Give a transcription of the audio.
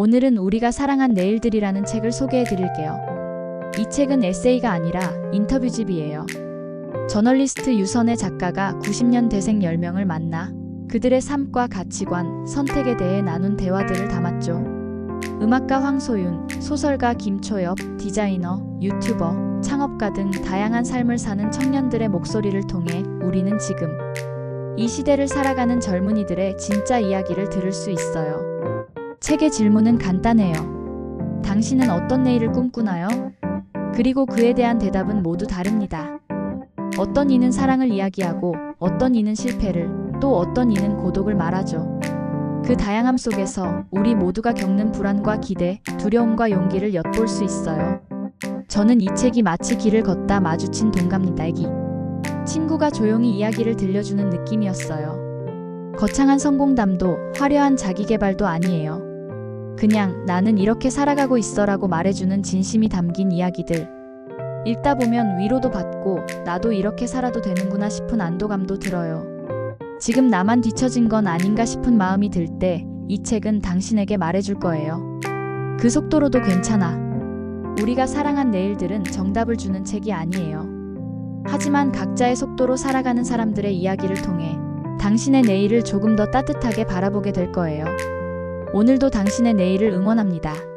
오늘은 우리가 사랑한 내일들이라는 책을 소개해 드릴게요. 이 책은 에세이가 아니라 인터뷰집이에요. 저널리스트 유선의 작가가 90년 대생 10명을 만나 그들의 삶과 가치관, 선택에 대해 나눈 대화들을 담았죠. 음악가 황소윤, 소설가 김초엽, 디자이너, 유튜버, 창업가 등 다양한 삶을 사는 청년들의 목소리를 통해 우리는 지금 이 시대를 살아가는 젊은이들의 진짜 이야기를 들을 수 있어요. 책의 질문은 간단해요. 당신은 어떤 내일을 꿈꾸나요? 그리고 그에 대한 대답은 모두 다릅니다. 어떤 이는 사랑을 이야기하고 어떤 이는 실패를 또 어떤 이는 고독을 말하죠. 그 다양함 속에서 우리 모두가 겪는 불안과 기대, 두려움과 용기를 엿볼 수 있어요. 저는 이 책이 마치 길을 걷다 마주친 동갑내기. 친구가 조용히 이야기를 들려주는 느낌이었어요. 거창한 성공담도 화려한 자기개발도 아니에요. 그냥 나는 이렇게 살아가고 있어라고 말해주는 진심이 담긴 이야기들. 읽다 보면 위로도 받고 나도 이렇게 살아도 되는구나 싶은 안도감도 들어요. 지금 나만 뒤처진 건 아닌가 싶은 마음이 들 때 이 책은 당신에게 말해줄 거예요. 그 속도로도 괜찮아. 우리가 사랑한 내일들은 정답을 주는 책이 아니에요. 하지만 각자의 속도로 살아가는 사람들의 이야기를 통해 당신의 내일을 조금 더 따뜻하게 바라보게 될 거예요. 오늘도 당신의 내일을 응원합니다.